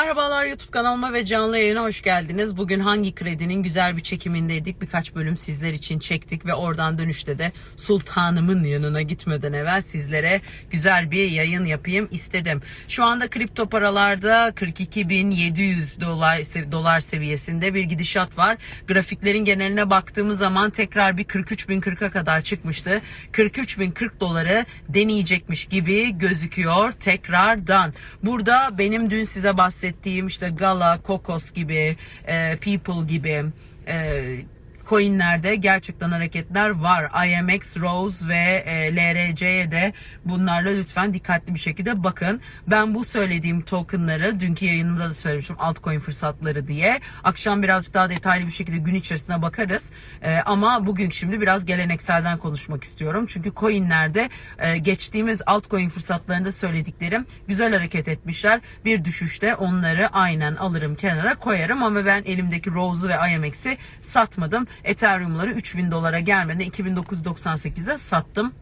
Merhabalar YouTube kanalıma ve canlı yayına hoş geldiniz. Bugün hangi kredinin güzel bir çekimindeydik. Birkaç bölüm sizler için çektik ve oradan dönüşte de sultanımın yanına gitmeden evvel sizlere güzel bir yayın yapayım istedim. Şu anda kripto paralarda 42.700 dolar, dolar seviyesinde bir gidişat var. Grafiklerin geneline baktığımız zaman tekrar bir 43.040'a kadar çıkmıştı. 43.040 doları deneyecekmiş gibi gözüküyor tekrardan. Burada benim dün size bahsettiğim işte Gala, Kokos gibi, e, People gibi e, coinlerde gerçekten hareketler var. IMX, Rose ve e, LRC'ye de bunlarla lütfen dikkatli bir şekilde bakın. Ben bu söylediğim tokenları dünkü yayınımda da söylemiştim altcoin fırsatları diye. Akşam birazcık daha detaylı bir şekilde gün içerisinde bakarız. E, ama bugün şimdi biraz gelenekselden konuşmak istiyorum. Çünkü coinlerde e, geçtiğimiz altcoin fırsatlarında söylediklerim güzel hareket etmişler. Bir düşüşte onları aynen alırım kenara koyarım ama ben elimdeki Rose'u ve IMX'i satmadım. Ethereum'ları 3000 dolara gelmeden 2998'de sattım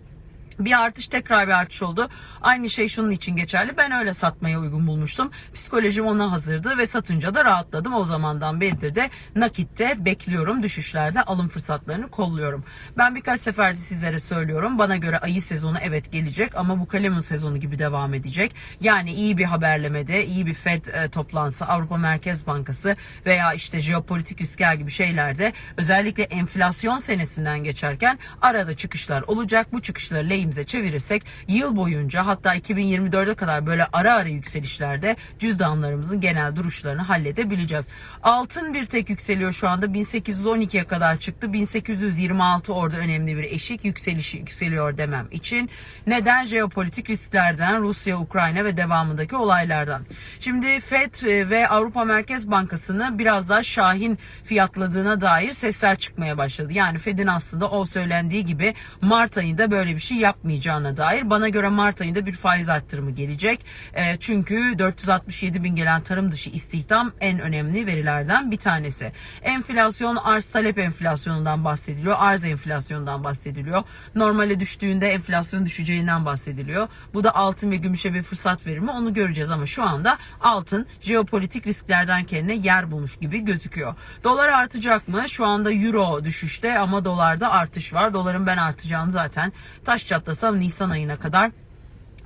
bir artış tekrar bir artış oldu. Aynı şey şunun için geçerli. Ben öyle satmaya uygun bulmuştum. Psikolojim ona hazırdı ve satınca da rahatladım. O zamandan beridir de nakitte bekliyorum. Düşüşlerde alım fırsatlarını kolluyorum. Ben birkaç seferde sizlere söylüyorum. Bana göre ayı sezonu evet gelecek ama bu kalemun sezonu gibi devam edecek. Yani iyi bir haberlemede, iyi bir Fed e, toplantısı, Avrupa Merkez Bankası veya işte jeopolitik riskler gibi şeylerde özellikle enflasyon senesinden geçerken arada çıkışlar olacak. Bu çıkışları lehim lehimize çevirirsek yıl boyunca hatta 2024'e kadar böyle ara ara yükselişlerde cüzdanlarımızın genel duruşlarını halledebileceğiz. Altın bir tek yükseliyor şu anda 1812'ye kadar çıktı. 1826 orada önemli bir eşik yükselişi yükseliyor demem için. Neden? Jeopolitik risklerden, Rusya, Ukrayna ve devamındaki olaylardan. Şimdi FED ve Avrupa Merkez Bankası'nı biraz daha şahin fiyatladığına dair sesler çıkmaya başladı. Yani Fed'in aslında o söylendiği gibi Mart ayında böyle bir şey yap yapmayacağına dair bana göre Mart ayında bir faiz arttırımı gelecek. E, çünkü 467 bin gelen tarım dışı istihdam en önemli verilerden bir tanesi. Enflasyon arz talep enflasyonundan bahsediliyor. Arz enflasyonundan bahsediliyor. Normale düştüğünde enflasyon düşeceğinden bahsediliyor. Bu da altın ve gümüşe bir fırsat verir mi onu göreceğiz ama şu anda altın jeopolitik risklerden kendine yer bulmuş gibi gözüküyor. Dolar artacak mı? Şu anda euro düşüşte ama dolarda artış var. Doların ben artacağını zaten taş çatlasam Nisan ayına kadar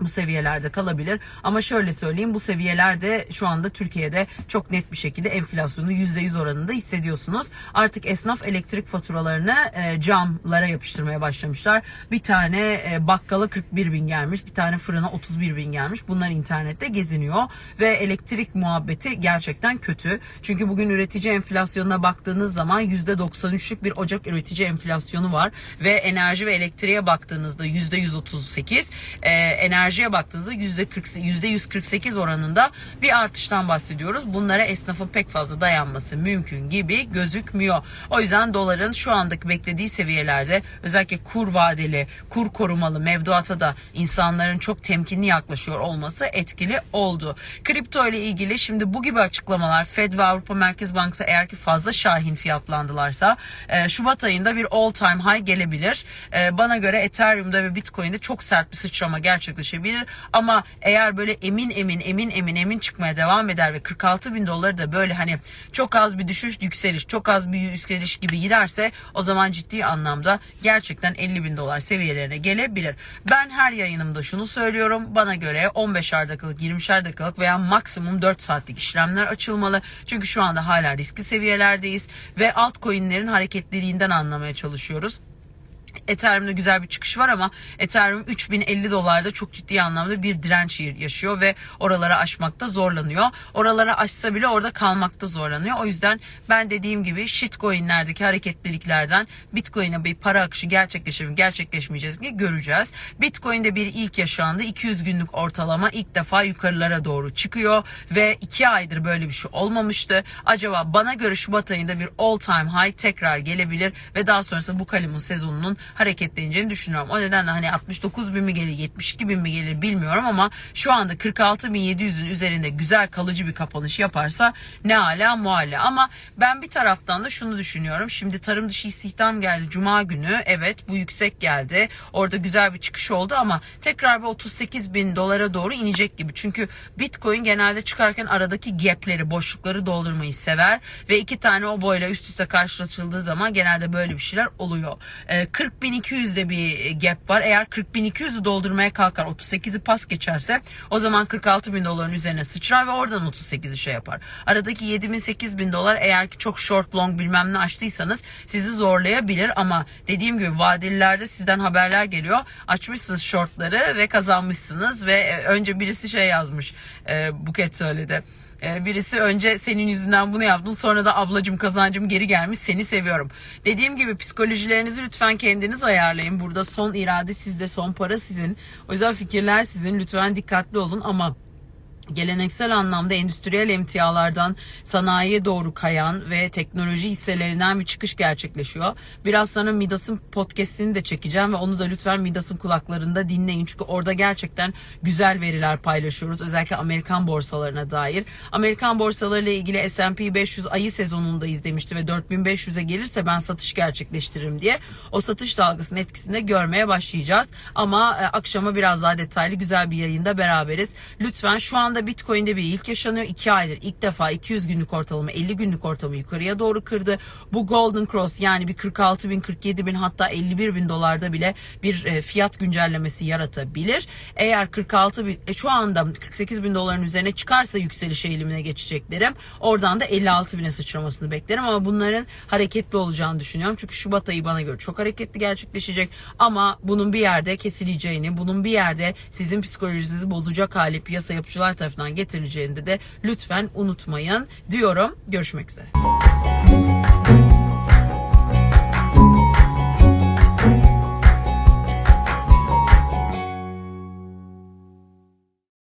bu seviyelerde kalabilir. Ama şöyle söyleyeyim bu seviyelerde şu anda Türkiye'de çok net bir şekilde enflasyonu %100 oranında hissediyorsunuz. Artık esnaf elektrik faturalarını e, camlara yapıştırmaya başlamışlar. Bir tane e, bakkala 41 bin gelmiş. Bir tane fırına 31 bin gelmiş. Bunlar internette geziniyor. Ve elektrik muhabbeti gerçekten kötü. Çünkü bugün üretici enflasyonuna baktığınız zaman %93'lük bir Ocak üretici enflasyonu var. Ve enerji ve elektriğe baktığınızda %138. E, enerji enerjiye baktığınızda %40, %148 oranında bir artıştan bahsediyoruz. Bunlara esnafın pek fazla dayanması mümkün gibi gözükmüyor. O yüzden doların şu andaki beklediği seviyelerde özellikle kur vadeli, kur korumalı mevduata da insanların çok temkinli yaklaşıyor olması etkili oldu. Kripto ile ilgili şimdi bu gibi açıklamalar Fed ve Avrupa Merkez Bankası eğer ki fazla şahin fiyatlandılarsa e, Şubat ayında bir all time high gelebilir. E, bana göre Ethereum'da ve Bitcoin'de çok sert bir sıçrama gerçekleşebilir düşebilir. Ama eğer böyle emin emin emin emin emin çıkmaya devam eder ve 46 bin doları da böyle hani çok az bir düşüş yükseliş çok az bir yükseliş gibi giderse o zaman ciddi anlamda gerçekten 50 bin dolar seviyelerine gelebilir. Ben her yayınımda şunu söylüyorum. Bana göre 15'er dakikalık 20'şer dakikalık veya maksimum 4 saatlik işlemler açılmalı. Çünkü şu anda hala riskli seviyelerdeyiz ve altcoin'lerin hareketliliğinden anlamaya çalışıyoruz. Ethereum'da güzel bir çıkış var ama Ethereum 3050 dolarda çok ciddi anlamda bir direnç yaşıyor ve oralara aşmakta zorlanıyor. Oralara aşsa bile orada kalmakta zorlanıyor. O yüzden ben dediğim gibi shitcoin'lerdeki hareketliliklerden Bitcoin'e bir para akışı gerçekleşir mi gerçekleşmeyecek mi göreceğiz. Bitcoin'de bir ilk yaşandı. 200 günlük ortalama ilk defa yukarılara doğru çıkıyor ve 2 aydır böyle bir şey olmamıştı. Acaba bana göre Şubat ayında bir all time high tekrar gelebilir ve daha sonrasında bu kalemun sezonunun hareketleneceğini düşünüyorum. O nedenle hani 69 bin mi gelir 72 bin mi gelir bilmiyorum ama şu anda 46.700'ün üzerinde güzel kalıcı bir kapanış yaparsa ne ala mualla ama ben bir taraftan da şunu düşünüyorum. Şimdi tarım dışı istihdam geldi Cuma günü. Evet bu yüksek geldi. Orada güzel bir çıkış oldu ama tekrar bir 38 bin dolara doğru inecek gibi. Çünkü Bitcoin genelde çıkarken aradaki gapleri, boşlukları doldurmayı sever ve iki tane o boyla üst üste karşılaşıldığı zaman genelde böyle bir şeyler oluyor. Ee, 40.200'de bir gap var. Eğer 40.200'ü doldurmaya kalkar 38'i pas geçerse o zaman 46 bin doların üzerine sıçrar ve oradan 38'i şey yapar. Aradaki 7 bin 8 bin dolar eğer ki çok short long bilmem ne açtıysanız sizi zorlayabilir ama dediğim gibi vadelilerde sizden haberler geliyor. Açmışsınız shortları ve kazanmışsınız ve e, önce birisi şey yazmış e, Buket söyledi. E, Birisi önce senin yüzünden bunu yaptım sonra da ablacım kazancım geri gelmiş seni seviyorum. Dediğim gibi psikolojilerinizi lütfen kendiniz ayarlayın. Burada son irade sizde son para sizin. O yüzden fikirler sizin lütfen dikkatli olun ama geleneksel anlamda endüstriyel emtialardan sanayiye doğru kayan ve teknoloji hisselerinden bir çıkış gerçekleşiyor. Biraz sonra Midas'ın podcastini de çekeceğim ve onu da lütfen Midas'ın kulaklarında dinleyin. Çünkü orada gerçekten güzel veriler paylaşıyoruz. Özellikle Amerikan borsalarına dair. Amerikan borsalarıyla ilgili S&P 500 ayı sezonundayız demişti ve 4500'e gelirse ben satış gerçekleştiririm diye. O satış dalgasının etkisini de görmeye başlayacağız. Ama e, akşama biraz daha detaylı güzel bir yayında beraberiz. Lütfen şu anda Bitcoin'de bir ilk yaşanıyor. 2 aydır ilk defa 200 günlük ortalama 50 günlük ortalama yukarıya doğru kırdı. Bu Golden Cross yani bir 46 bin 47 bin hatta 51 bin dolarda bile bir e, fiyat güncellemesi yaratabilir. Eğer 46 bin e, şu anda 48 bin doların üzerine çıkarsa yükseliş eğilimine geçeceklerim. Oradan da 56 bine sıçramasını beklerim ama bunların hareketli olacağını düşünüyorum. Çünkü Şubat ayı bana göre çok hareketli gerçekleşecek ama bunun bir yerde kesileceğini, bunun bir yerde sizin psikolojinizi bozacak hali piyasa yapıcılar tarafından getirileceğini de lütfen unutmayın diyorum. Görüşmek üzere.